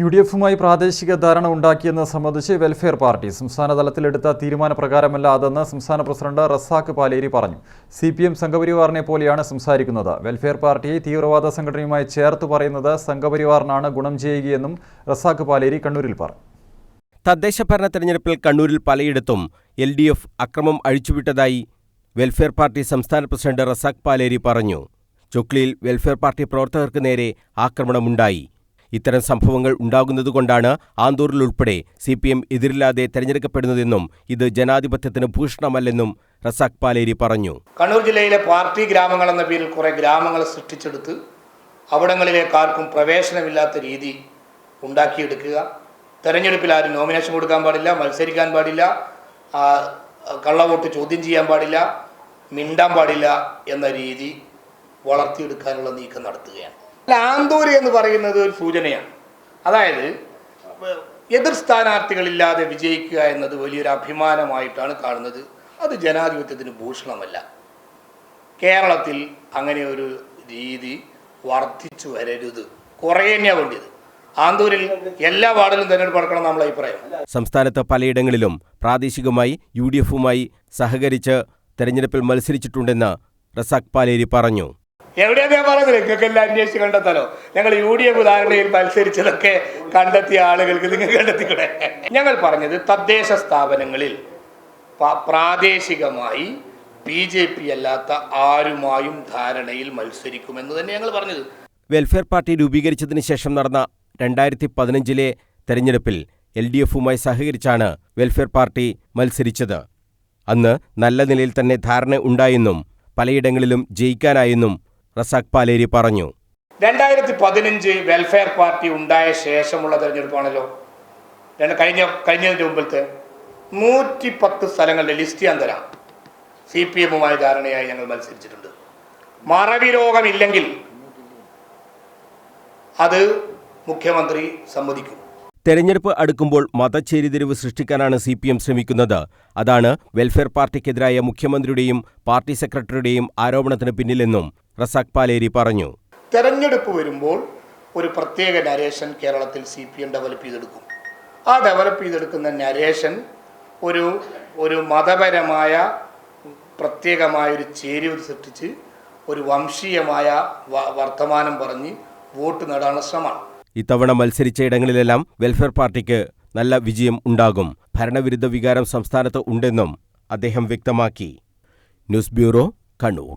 U D എഫുമായി പ്രാദേശിക ധാരണ ഉണ്ടാക്കിയെന്ന് സംബന്ധിച്ച് വെൽഫെയർ പാർട്ടി സംസ്ഥാന തലത്തിലെടുത്ത തീരുമാനപ്രകാരമല്ല അതെന്ന് സംസ്ഥാന പ്രസിഡന്റ് റസാഖ് പാലേരി പറഞ്ഞു. സി പി എം സംഘപരിവാറിനെ പോലെയാണ് സംസാരിക്കുന്നത്. വെൽഫെയർ പാർട്ടിയെ തീവ്രവാദ സംഘടനയുമായി ചേർത്ത് പറയുന്നത് സംഘപരിവാറിനാണ് ഗുണം ചെയ്യുകയെന്നും റസാഖ് പാലേരി കണ്ണൂരിൽ പറഞ്ഞു. തദ്ദേശ ഭരണ തെരഞ്ഞെടുപ്പിൽ കണ്ണൂരിൽ പലയിടത്തും എൽ ഡി എഫ് അക്രമം അഴിച്ചുവിട്ടതായി വെൽഫെയർ പാർട്ടി സംസ്ഥാന പ്രസിഡന്റ് റസാഖ് പാലേരി പറഞ്ഞു. ചൊക്ലിയിൽ വെൽഫെയർ പാർട്ടി പ്രവർത്തകർക്ക് നേരെ ആക്രമണമുണ്ടായി. ഇത്തരം സംഭവങ്ങൾ ഉണ്ടാകുന്നതുകൊണ്ടാണ് ആന്തൂരിൽ ഉൾപ്പെടെ സി പി എം എതിരില്ലാതെ തെരഞ്ഞെടുക്കപ്പെടുന്നതെന്നും ഇത് ജനാധിപത്യത്തിന് ഭൂഷണമല്ലെന്നും റസാഖ് പാലേരി പറഞ്ഞു. കണ്ണൂർ ജില്ലയിലെ പാർട്ടി ഗ്രാമങ്ങൾ എന്ന പേരിൽ കുറേ ഗ്രാമങ്ങൾ സൃഷ്ടിച്ചെടുത്ത് അവിടങ്ങളിലേക്ക് ആർക്കും പ്രവേശനമില്ലാത്ത രീതി ഉണ്ടാക്കിയെടുക്കുക. തെരഞ്ഞെടുപ്പിൽ ആരും നോമിനേഷൻ കൊടുക്കാൻ പാടില്ല മത്സരിക്കാൻ പാടില്ല കള്ളവോട്ട് ചോദ്യം ചെയ്യാൻ പാടില്ല മിണ്ടാൻ പാടില്ല എന്ന രീതി വളർത്തിയെടുക്കാനുള്ള നീക്കം നടത്തുകയാണ്. ആന്തൂര് എന്ന് പറയുന്നത് ഒരു സൂചനയാണ്. അതായത് എതിർ സ്ഥാനാർത്ഥികളില്ലാതെ വിജയിക്കുക എന്നത് വലിയൊരു അഭിമാനമായിട്ടാണ് കാണുന്നത്. അത് ജനാധിപത്യത്തിന് ഭൂഷണമല്ല. കേരളത്തിൽ അങ്ങനെ ഒരു രീതി വർദ്ധിച്ചു വരരുത്. കുറേ തന്നെയാണ് വേണ്ടിയത്. ആന്തൂരിൽ എല്ലാ വാർഡിലും തെരഞ്ഞെടുപ്പ് നടക്കണം നമ്മളെ അഭിപ്രായം സംസ്ഥാനത്ത് പലയിടങ്ങളിലും പ്രാദേശികമായി യു ഡി എഫുമായി സഹകരിച്ച് തെരഞ്ഞെടുപ്പിൽ മത്സരിച്ചിട്ടുണ്ടെന്ന് റസാഖ് പാലേരി പറഞ്ഞു. എവിടെയാ ഞാൻ പറഞ്ഞത് നിങ്ങൾക്ക് എല്ലാം അന്വേഷിച്ച് കണ്ടെത്താലോ? ഞങ്ങൾ യു ഡി എഫ് ധാരണയിൽ മത്സരിച്ചതൊക്കെ കണ്ടെത്തിയ ആളുകൾക്ക് നിങ്ങൾ കണ്ടെത്തിക്കൂടെ ഞങ്ങൾ പറഞ്ഞത് തദ്ദേശ സ്ഥാപനങ്ങളിൽ പ്രാദേശികമായി ബി ജെ പി അല്ലാത്ത ആരുമായും ധാരണയിൽ മത്സരിക്കുമെന്ന് തന്നെ ഞങ്ങൾ പറഞ്ഞത്. വെൽഫെയർ പാർട്ടി രൂപീകരിച്ചതിന് ശേഷം നടന്ന രണ്ടായിരത്തി പതിനഞ്ചിലെ തെരഞ്ഞെടുപ്പിൽ എൽ ഡി എഫുമായി സഹകരിച്ചാണ് വെൽഫെയർ പാർട്ടി മത്സരിച്ചത്. അന്ന് നല്ല നിലയിൽ തന്നെ ധാരണ ഉണ്ടായെന്നും പലയിടങ്ങളിലും ജയിക്കാനായെന്നും റസാഖ് പാലേരി പറഞ്ഞു. രണ്ടായിരത്തി പതിനഞ്ച് വെൽഫെയർ പാർട്ടി ഉണ്ടായ ശേഷമുള്ള തെരഞ്ഞെടുപ്പാണല്ലോ രണ്ട് കഴിഞ്ഞ കഴിഞ്ഞതിന്റെ മുമ്പിലത്തെ നൂറ്റി പത്ത് സ്ഥലങ്ങളുടെ ലിസ്റ്റ് ഞാൻ തരാം. സി പി എമ്മുമായി ധാരണയായി ഞങ്ങൾ മത്സരിച്ചിട്ടുണ്ട്. മറവി രോഗമില്ലെങ്കിൽ അത് മുഖ്യമന്ത്രി സമ്മതിക്കും. തെരഞ്ഞെടുപ്പ് അടുക്കുമ്പോൾ മതചേരിതിരിവ് സൃഷ്ടിക്കാനാണ് സി പി എം ശ്രമിക്കുന്നത്. അതാണ് വെൽഫെയർ പാർട്ടിക്കെതിരായ മുഖ്യമന്ത്രിയുടെയും പാർട്ടി സെക്രട്ടറിയുടെയും ആരോപണത്തിന് പിന്നിലെന്നും റസാഖ് പാലേരി പറഞ്ഞു. തെരഞ്ഞെടുപ്പ് വരുമ്പോൾ ഒരു പ്രത്യേക നരേഷൻ കേരളത്തിൽ സി പി എം ഡെവലപ്പ് ചെയ്തെടുക്കും. ആ ഡെവലപ്പ് ചെയ്തെടുക്കുന്ന നരേഷൻ ഒരു ഒരു മതപരമായ പ്രത്യേകമായ ഒരു ചേരുവ സൃഷ്ടിച്ച് ഒരു വംശീയമായ വർത്തമാനം പറഞ്ഞ് വോട്ട് നേടാനുള്ള ശ്രമമാണ്. ഇത്തവണ മത്സരിച്ച ഇടങ്ങളിലെല്ലാം വെൽഫെയർ പാർട്ടിക്ക് നല്ല വിജയം ഉണ്ടാകും. ഭരണവിരുദ്ധ വികാരം സംസ്ഥാനത്ത് ഉണ്ടെന്നും അദ്ദേഹം വ്യക്തമാക്കി. News bureau Kannur.